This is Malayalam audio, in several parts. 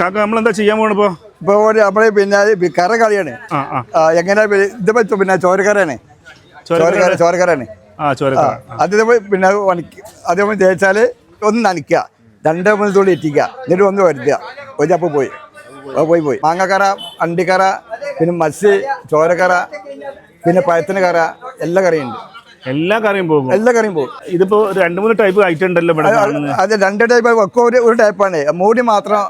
കാക്ക നമ്മളെന്താ ചെയ്യാൻ പോണിപ്പോ ഇപ്പൊ? ഒരു നമ്മൾ പിന്നെ കറ കളിയാണ്. എങ്ങനെയാ ആ. ആ, എങ്ങനെ പി- ഇത് പറ്റും പിന്നെ ചോരക്കറയാണ് ചോരക്കറ ചോരക്കറയാണ് അത് നമ്മൾ പിന്നെ അതേപോലെ ജയിച്ചാൽ നമ്മൾ ഒന്ന് നനയ്ക്കുക. രണ്ടേ മൂന്ന് തുള്ളി ഇറ്റിക്കുക. എന്നിട്ട് ഒന്ന് വരുത്തുക. ഒരു ചപ്പ് പോയി. പോയി പോയി. മാങ്ങക്കറ അണ്ടിക്കറ പിന്നെ മത്സ്യ ചോരക്കറ പിന്നെ പഴത്തിന് കറ എല്ലാ കറിയുണ്ട് എല്ലാ കറിയും പോകും. എല്ലാ കറിയും പോകും. ഇതിപ്പോ രണ്ട് മൂന്ന് ടൈപ്പ് ഐറ്റം ഉണ്ടല്ലോ അതെ രണ്ട് ടൈപ്പ് ഒക്കെ ഒരു ഒരു ടൈപ്പാണ് മൂടി മാത്രം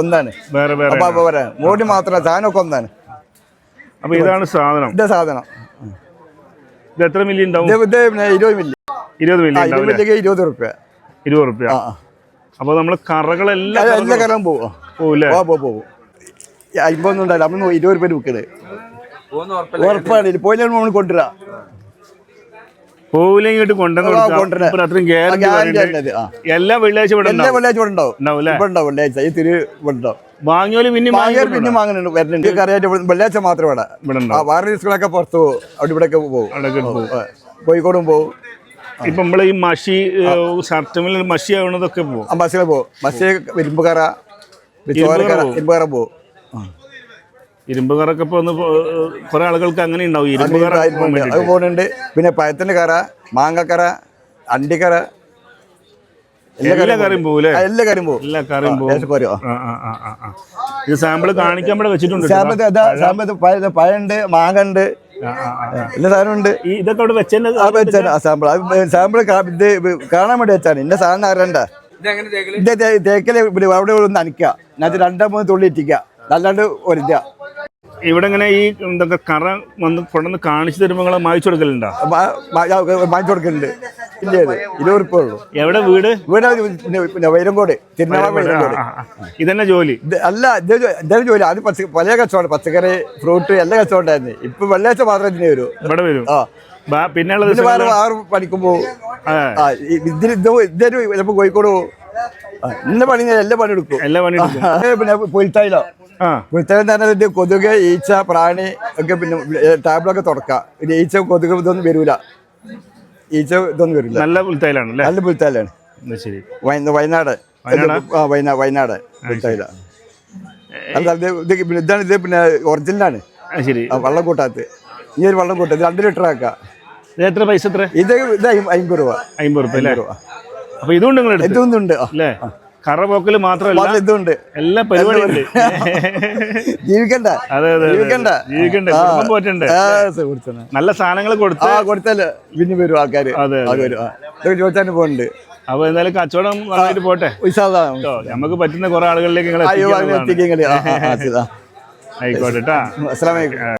ഒന്നാണ് വേറെ വേറെ അപ്പൊ പോരാ മൂടി മാത്രം സാധനമൊക്കെ ഒന്നാണ് അപ്പൊ ഇതാണ് സാധനം. ഇതാ സാധനം. ഇത് എത്ര മില്ലി ഉണ്ടാവും? ഇത് പിന്നെ ഇരുപത് മില്ലി ഇരുപത് മില്ലി ഇരുപത് മില്ലിക്ക് ഇരുപത് റുപ്യ. ഇരുപത് റുപ്യ. അപ്പൊ നമ്മൾ കറകളെല്ലാം എല്ലാ കറവും പോവും. പോവില്ലേ? പോ പോ പോകും അമ്പൊന്നും ഉണ്ടാവില്ല. നമ്മൾ ഇരുപത് റുപ്യ വിൽക്കണത് ഉറപ്പാണ്. പോയില്ല നമ്മൾ കൊണ്ടുവരാം. പോവില്ലെങ്കിൽ ഇങ്ങോട്ട് കൊണ്ടുവന്ന് അത്രയും ഗ്യാരണ്ടി. എല്ലാ വെള്ളിയാഴ്ച ഇവിടെ എല്ലാ ഉണ്ടാവും. വെള്ളിയാഴ്ച ഇവിടെ ഉണ്ടാവും. ഉണ്ടാവും അല്ലേ? ഇവിടെ ഉണ്ടാവും വെള്ളിയാഴ്ച. ഈ തിരു ഇവിടെ ഉണ്ടാവും. വാങ്ങിയോൽ പിന്നെ വാങ്ങിയാൽ പിന്നെ വാങ്ങുന്നുണ്ട് വരുന്നുണ്ട്. കറിയായിട്ട് വെള്ളിയാഴ്ച മാത്രം ഇവിടെ. ഇവിടെ വേറെ പുറത്ത് പോകും. അവിടെ ഇവിടെയൊക്കെ പോകും. കോഴിക്കോടും പോകും. ഇപ്പൊ നമ്മൾ ഈ മഷി ഷർട്ടുമിൽ മഷി ആവുന്നതൊക്കെ പോകും. ബസ്സിൽ പോകും. ബസ്സിൽ ഇരുമ്പ് കറ ചോരക്കറ പോകും. കറ പോകും. ഇരുമ്പ് കറൊക്കെ ഇപ്പൊ ഒന്ന് കുറെ ആളുകൾക്ക് അങ്ങനെ ഉണ്ടാവും. ഇരുമ്പ് കറ അത് പോകുന്നുണ്ട്. പിന്നെ പഴത്തിന്റെ കറ മാങ്ങക്കറ അണ്ടിക്കറ എല്ലാ കറിയും പോകൂലേ എല്ലാ കറിയും പോകും കറിയും പോകും. ഇത് സാമ്പിൾ കാണിക്കാൻ ഇവിടെ വെച്ചിട്ടുണ്ട് സാമ്പിൾ സാമ്പത്ത് അതാ സാമ്പത്ത് പഴ പഴമുണ്ട് മാങ്ങ ഉണ്ട് ആ, ആ, ആ. എല്ലാ സാധനം ഇതൊക്കെ അവിടെ സാമ്പിൾ സാമ്പിൾ ഇത് കാണാൻ വേണ്ടി വെച്ചാണ്. ഇന്ന സാധനം അറിയണ്ട തേക്കൽ? ഇവിടെ അവിടെ ഒന്ന് നനയ്ക്കുക എന്നിട്ട് രണ്ടോ മൂന്ന് തുള്ളി ഇറ്റിക്കുക നല്ലാണ്ട് ഒരുക്കുക ഇവിടെ ഇങ്ങനെ ഈ എന്തൊക്കെ കറ വന്ന് കൊണ്ടുവന്ന് കാണിച്ചു തരുമ്പോൾ മായിച്ചു കൊടുക്കലുണ്ടോ? വാങ്ങിച്ചു കൊടുക്കലുണ്ട്. ഇല്ല ഇരുപത് ഉറുപ്പ ഉള്ളൂ എവിടെ വീട്? വീട് പിന്നെ പിന്നെ വൈരങ്കോട് തിരുനാള വൈരങ്കോട് ആ, ആ, ആ. ഇതന്നെ ജോലി? അല്ല ഇത് ജോലി. അത് പച്ച പല കച്ചവടം പച്ചക്കറി ഫ്രൂട്ട് എല്ലാ കച്ചവടം ഉണ്ടായിരുന്നു. ഇപ്പൊ വെള്ളിയാഴ്ച മാത്രമേ ഇതിനെ വരൂ. ഇവിടെ വരും? ആ. പിന്നെ വേറെ ആറ് പണിക്കുമ്പോ ഇതിന് ഇത് ഇതൊരു ചിലപ്പോ കോഴിക്കോട് പോകും എല്ലാ ഇന്ന പണി എല്ലാ പണി എടുക്കും. എല്ലാ പണി പിന്നെ പുൽത്തൈലോ. ആ. തന്നെ ഇത് കൊതുക് ഈച്ച പ്രാണി ഒക്കെ പിന്നെ ടാബ്ലൊക്കെ തുറക്കാം. പിന്നെ ഈച്ച കൊതുക് ഇതൊന്നും വരൂല. ഈച്ച ഇതൊന്നും വരില്ല. നല്ല പുൽത്തൈലാണ് നല്ല പുൽത്തൈലാണ്. ശരി. വയ- വയനാട്. വയനാട്? പുൽത്തൈല. ഇതാണ് ഇത് പിന്നെ ഒറിജിനലാണ്. ശരി. വള്ളം കൂട്ടാത്ത് ഈ ഒരു വള്ളം കൂട്ടത്ത് രണ്ട് ലിറ്റർ ആക്കാം. ഇത് എത്ര പൈസ എത്ര ഇത് ഇത് അമ്പത് രൂപ. അമ്പത് അല്ലേ? രൂപ. അപ്പൊ ഇതുകൊണ്ട് ആ. അല്ലേ? കറ പോക്കൽ മാത്രമല്ല മാത്രം ഇതുണ്ട്. എല്ലാ പരിപാടിയും ഉണ്ട്. ജീവിക്കണ്ട. അതെ അതെ ജീവിക്കണ്ട. ജീവിക്കണ്ട. കുടുംബം പോറ്റണ്ടേ. നല്ല സാധനങ്ങൾ കൊടുത്ത് കൊടുത്താൽ പിന്നെ വരും ആൾക്കാര്. അതെ, ചോദിച്ചാൽ പോകുന്നുണ്ട് അപ്പൊ എന്തായാലും കച്ചവടം നന്നായിട്ട് പോട്ടെ? നമുക്ക് പറ്റുന്ന കുറെ ആളുകളിലേക്ക് നിങ്ങൾ ആയിക്കോട്ടെ കേട്ടാ